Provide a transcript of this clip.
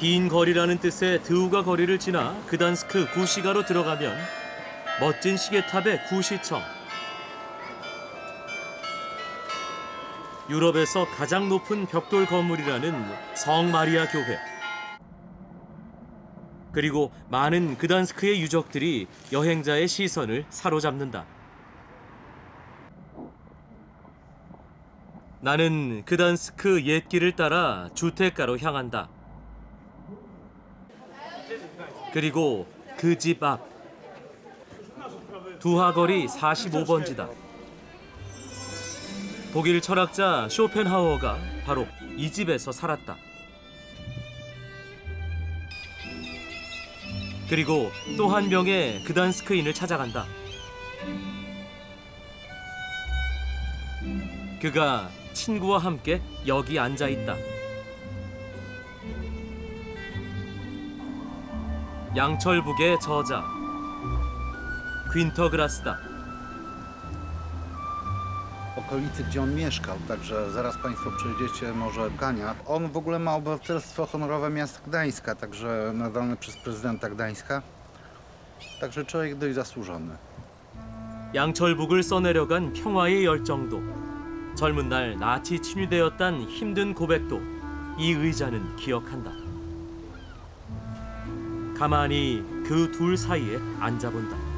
긴 거리라는 뜻의 드우가 거리를 지나 그단스크 구시가로 들어가면 멋진 시계탑의 구시청. 유럽에서 가장 높은 벽돌 건물이라는 성 마리아 교회. 그리고 많은 그단스크의 유적들이 여행자의 시선을 사로잡는다. 나는 그단스크 옛길을 따라 주택가로 향한다. 그리고 그 집 앞. 두하거리 45번지다. 독일 철학자 쇼펜하우어가 바로 이 집에서 살았다. 그리고 또 한 명의 그단스크인을 찾아간다. 그가 친구와 함께 여기 앉아 있다. 양철북의 저자 퀸터그라스다. okolicy, gdzie on mieszkał, także zaraz Państwo przejdziecie może Kania. On w ogóle ma obywatelstwo honorowe miasta Gdańska, także nadane przez prezydenta Gdańska. Także człowiek dość zasłużony. 양철북을 써내려간 평화의 열정도 젊은 날 나치侵유되었단 힘든 고백도 이 의자는 기억한다. 가만히 그 둘 사이에 앉아본다.